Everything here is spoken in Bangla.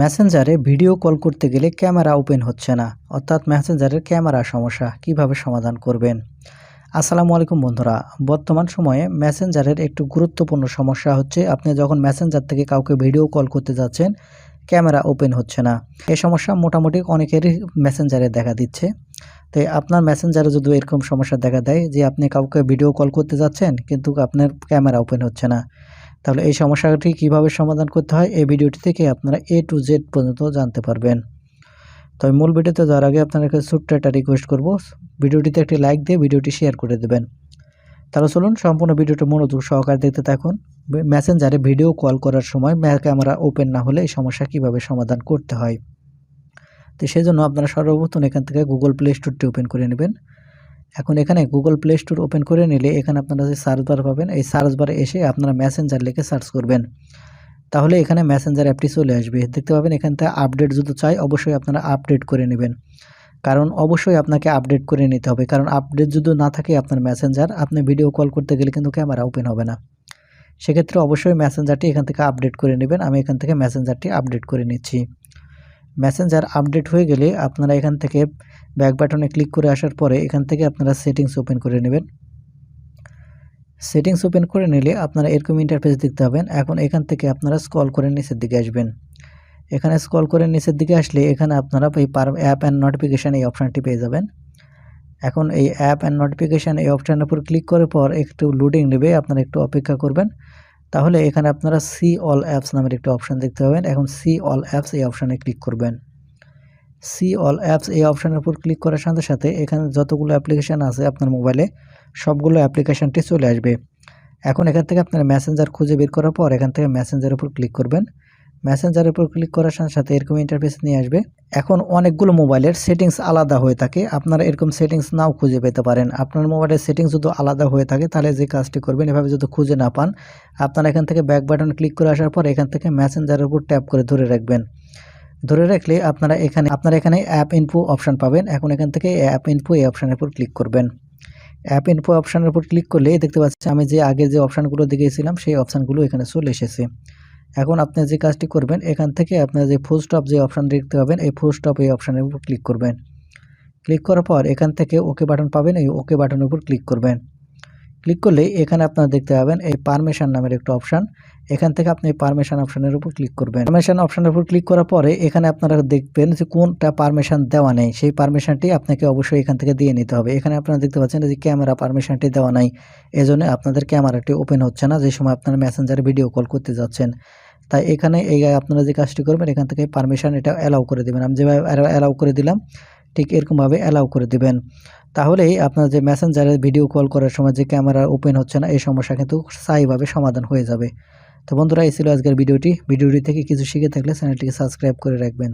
মেসেঞ্জারে ভিডিও কল করতে গেলে ক্যামেরা ওপেন হচ্ছে না। অর্থাৎ মেসেঞ্জারের ক্যামেরা সমস্যা, কীভাবে সমাধান করবেন? আসসালামু আলাইকুম বন্ধুরা, বর্তমান সময়ে মেসেঞ্জারের একটু গুরুত্বপূর্ণ সমস্যা হচ্ছে, আপনি যখন মেসেঞ্জার থেকে কাউকে ভিডিও কল করতে যাচ্ছেন, ক্যামেরা ওপেন হচ্ছে না। এই সমস্যা মোটামুটি অনেকেরই মেসেঞ্জারে দেখা দিচ্ছে। তাই আপনার মেসেঞ্জারে যদি এরকম সমস্যা দেখা দেয় যে আপনি কাউকে ভিডিও কল করতে যাচ্ছেন, কিন্তু আপনার ক্যামেরা ওপেন হচ্ছে না। তাহলে এই সমস্যাটি কীভাবে সমাধান করতে হয় এই ভিডিওটি থেকে আপনারা এ টু জেড পর্যন্ত জানতে পারবেন। তবে মূল ভিডিওতে যাওয়ার আগে আপনার কাছে ছোট্ট একটা রিকোয়েস্ট করব। ভিডিওটিতে একটি লাইক দিয়ে ভিডিওটি শেয়ার করে দেবেন। তাহলে চলুন সম্পূর্ণ ভিডিওটি মনোযোগ সহকারে দেখতে থাকুন। মেসেঞ্জারে ভিডিও কল করার সময় ক্যামেরা ওপেন না হলে এই সমস্যা কীভাবে সমাধান করতে হয়? তো সেই জন্য আপনারা সর্বপ্রথম এখান থেকে গুগল প্লে স্টোরটি ওপেন করে নেবেন। এখন এখানে গুগল প্লে স্টোর ওপেন করে নিলে এখানে আপনারা যে সার্চ বার পাবেন, এই সার্চ বারে এসে আপনারা মেসেঞ্জার লিখে সার্চ করবেন। তাহলে এখানে মেসেঞ্জার অ্যাপটি চলে আসবে। দেখতে পাবেন এখান থেকে আপডেট যদি চাই, অবশ্যই আপনারা আপডেট করে নেবেন। কারণ অবশ্যই আপনাকে আপডেট করে নিতে হবে। কারণ আপডেট যদি না থাকে আপনার মেসেঞ্জার আপনি ভিডিও কল করতে গেলে কিন্তু ক্যামেরা ওপেন হবে না। সেক্ষেত্রে অবশ্যই মেসেঞ্জারটি এখান থেকে আপডেট করে নেবেন। আমি এখান থেকে মেসেঞ্জারটি আপডেট করে নিচ্ছি। মেসেঞ্জার আপডেট হয়ে গেলে আপনারা এখান থেকে ব্যাক বাটনে ক্লিক করে আসার পরে এখান থেকে আপনারা সেটিংস ওপেন করে নেবেন। সেটিংস ওপেন করে নিলে আপনারা এরকম ইন্টারফেস দেখতে পাবেন। এখন এখান থেকে আপনারা স্কল করে নিচের দিকে আসবেন। এখানে স্কল করে নিচের দিকে আসলে এখানে আপনারা এই পার অ্যাপ অ্যান্ড নোটিফিকেশান এই অপশানটি পেয়ে যাবেন। এখন এই অ্যাপ অ্যান্ড নোটিফিকেশান এই অপশানের উপর ক্লিক করার পর একটু লোডিং নেবে, আপনারা একটু অপেক্ষা করবেন। তাহলে এখানে আপনারা সি অল অ্যাপস নামের একটি অপশান দেখতে পাবেন। এখন সি অল অ্যাপস এই অপশানে ক্লিক করবেন। সি অল অ্যাপস এই অপশানের উপর ক্লিক করার সাথে সাথে এখানে যতগুলো অ্যাপ্লিকেশান আছে আপনার মোবাইলে সবগুলো অ্যাপ্লিকেশানটি চলে আসবে। এখন এখান থেকে আপনার মেসেঞ্জার খুঁজে বের করার পর এখান থেকে মেসেঞ্জারের উপর ক্লিক করবেন। মেসেঞ্জারের উপর ক্লিক করার সাথে সাথে এরকম ইন্টারফেস নিয়ে আসবে। এখন অনেকগুলো মোবাইলের সেটিংস আলাদা হয়ে থাকে। আপনারা এরকম সেটিংস নাও খুঁজে পেতে পারেন। আপনার মোবাইলের সেটিংস যদি আলাদা হয়ে থাকে, তাহলে যে কাজটি করবেন, এভাবে যদি খুঁজে না পান, আপনারা এখান থেকে ব্যাক বাটন ক্লিক করে আসার পর এখান থেকে মেসেঞ্জারের উপর ট্যাপ করে ধরে রাখবেন। ধরে রাখলে আপনারা এখানে আপনারা এখানে অ্যাপ ইনফো অপশান পাবেন। এখন এখান থেকে অ্যাপ ইনফো এই অপশানের উপর ক্লিক করবেন। অ্যাপ ইনফো অপশানের উপর ক্লিক করলে দেখতে পাচ্ছি আমি যে আগে যে অপশানগুলো দেখিয়েছিলাম সেই অপশানগুলো এখানে চলে এসেছে। এখন আপনি যে কাজটি করবেন, এখান থেকে আপনার যে ফুল স্টপ যে অপশান দেখতে পাবেন, এই ফুল স্টপ এই অপশানের উপর ক্লিক করবেন। ক্লিক করার পর এখান থেকে ওকে বাটন পাবেন, এই ওকে বাটনের উপর ক্লিক করবেন। ক্লিক করলে এখানে আপনারা দেখতে পাবেন এই পারমিশন নামের একটা অপশান এখান থেকে আপনি পারমিশন অপশানের উপর ক্লিক করবেন। পারমিশন অপশানের উপর ক্লিক করার পরে এখানে আপনারা দেখবেন যে কোনটা পারমিশন দেওয়া নেই। সেই পারমিশনটি আপনাকে অবশ্যই এখান থেকে দিয়ে নিতে হবে। এখানে আপনারা দেখতে পাচ্ছেন যে ক্যামেরা পারমিশনটি দেওয়া নাই। এজন্য আপনাদের ক্যামেরাটি ওপেন হচ্ছে না। যে সময় আপনারা মেসেঞ্জারে ভিডিও কল করতে যাচ্ছেন। তাই এখানে এই আপনারা যে কাজটি করবেন, এখান থেকে পারমিশন এটা অ্যালাউ করে দেবেন। আমি যেভাবে অ্যালাউ করে দিলাম ঠিক এরকমভাবে অ্যালাউ করে দেবেন। তাহলেই আপনার যে মেসেঞ্জারে ভিডিও কল করার সময় যে ক্যামেরা ওপেন হচ্ছে না, এই সমস্যা কিন্তু স্থায়ীভাবে সমাধান হয়ে যাবে। তো বন্ধুরা, এই ছিল আজকের ভিডিওটি ভিডিওটি থেকে কিছু শিখে থাকলে চ্যানেলটিকে সাবস্ক্রাইব করে রাখবেন।